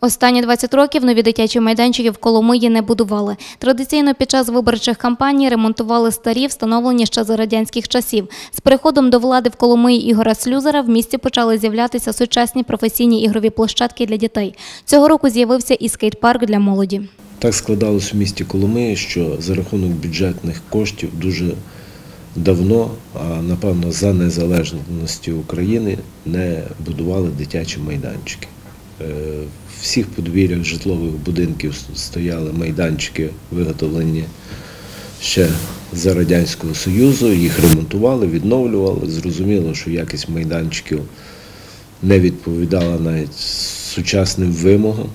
Останні 20 років нові дитячі майданчики в Коломиї не будували. Традиційно під час виборчих кампаній ремонтували старі, встановлені ще за радянських часів. З приходом до влади в Коломиї Ігора Слюзера в місті почали з'являтися сучасні професійні ігрові площадки для дітей. Цього року з'явився і скейт-парк для молоді. Так складалось в місті Коломиї, що за рахунок бюджетних коштів дуже давно, а напевно за незалежності України, не будували дитячі майданчики. Е, всіх подвір'ях житлових будинків стояли майданчики, виготовлені ще за Радянського Союзу, їх ремонтували, відновлювали. Зрозуміло, що якість майданчиків не відповідала навіть сучасним вимогам.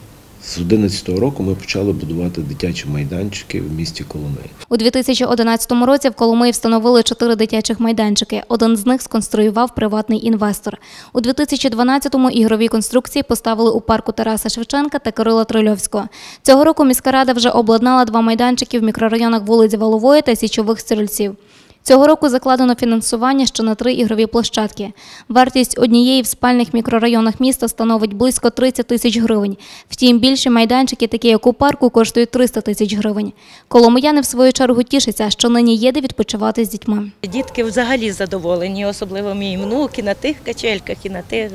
З 2011 року ми почали будувати дитячі майданчики в місті Коломиї. У 2011 році в Коломиї встановили чотири дитячих майданчики. Один з них сконструював приватний інвестор. У 2012-му ігрові конструкції поставили у парку Тараса Шевченка та Кирила Трильовського. Цього року міська рада вже обладнала два майданчики в мікрорайонах вулиць Валової та Січових Стрільців. Цього року закладено фінансування ще на три ігрові площадки. Вартість однієї в спальних мікрорайонах міста становить близько 30 тисяч гривень. Втім, більші майданчики, такі як у парку, коштують 300 тисяч гривень. Коломияни в свою чергу тішаться, що нині є де відпочивати з дітьми. Дітки взагалі задоволені, особливо мій внук і на тих качельках, і на тих.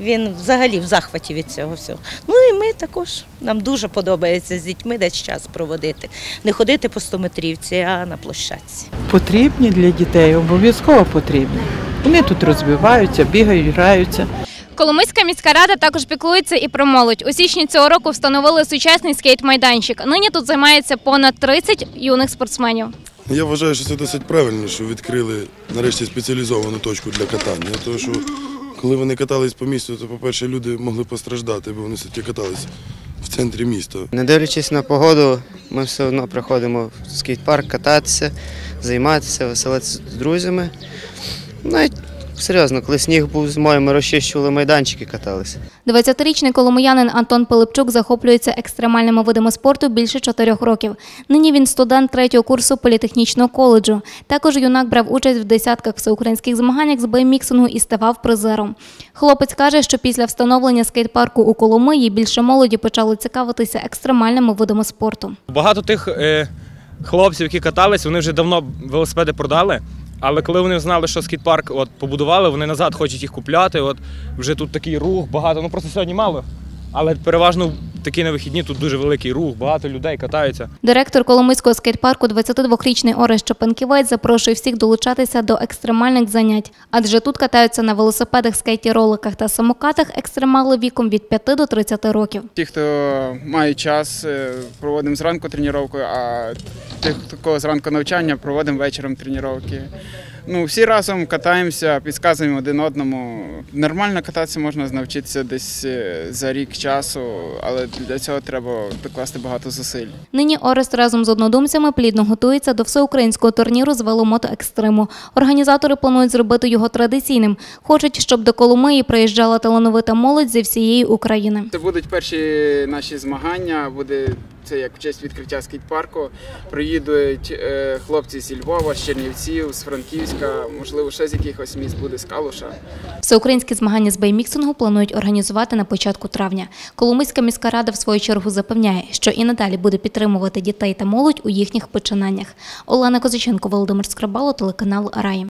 Він взагалі в захваті від цього всього. Ну і ми також. Нам дуже подобається з дітьми десь час проводити. Не ходити по стометрівці, а на площадці. Потрібні для дітей, обов'язково потрібні. Вони тут розвиваються, бігають, граються. Коломийська міська рада також піклується і про молодь. У січні цього року встановили сучасний скейт-майданчик. Нині тут займається понад 30 юних спортсменів. Я вважаю, що це досить правильно, що відкрили нарешті спеціалізовану точку для катання. Тому що коли вони катались по місту, то, по-перше, люди могли постраждати, бо вони все-таки катались в центрі міста. Не дивлячись на погоду, ми все одно приходимо в скейт-парк кататися, займатися, веселитися з друзями. Навіть серйозно, коли сніг був зимою, ми розчищували майданчики, каталися. 20-річний коломиянин Антон Пилипчук захоплюється екстремальними видами спорту більше чотирьох років. Нині він студент третього курсу політехнічного коледжу. Також юнак брав участь в десятках всеукраїнських змаганнях з бейміксингу і ставав призером. Хлопець каже, що після встановлення скейт-парку у Коломиї більше молоді почали цікавитися екстремальними видами спорту. Багато тих е, хлопців, які катались, вони вже давно велосипеди продали. Але коли вони знали, що скіт-парк от, побудували, вони назад хочуть їх купляти. От, вже тут такий рух, багато. Ну просто сьогодні мало. Але переважно такі на вихідні тут дуже великий рух, багато людей катаються. Директор Коломийського скейт-парку 22-річний Орес Чопенківець запрошує всіх долучатися до екстремальних занять, адже тут катаються на велосипедах, скейті-роликах та самокатах екстремали віком від 5 до 30 років. Ті, хто має час, е, проводимо зранку тренування, а тих, хто кого зранку навчання, проводимо вечором тренування. Ну, всі разом катаємося, підказуємо один одному. Нормально кататися можна навчитися десь е, за рік часу, але для цього треба докласти багато зусиль. Нині Орест разом з однодумцями плідно готується до всеукраїнського турніру з веломото екстриму. Організатори планують зробити його традиційним. Хочуть, щоб до Коломиї приїжджала талановита молодь зі всієї України. Це будуть перші наші змагання. Буде це як в честь відкриття скейт-парку. Приїдуть е, хлопці зі Львова, з Чернівців, з Франківська, можливо, ще з якихось міст буде з Калуша. Всеукраїнські змагання з бейміксингу планують організувати на початку травня. Коломийська міська рада в свою чергу запевняє, що і надалі буде підтримувати дітей та молодь у їхніх починаннях. Олена Козиченко, Володимир Скрабало, телеканал Раї.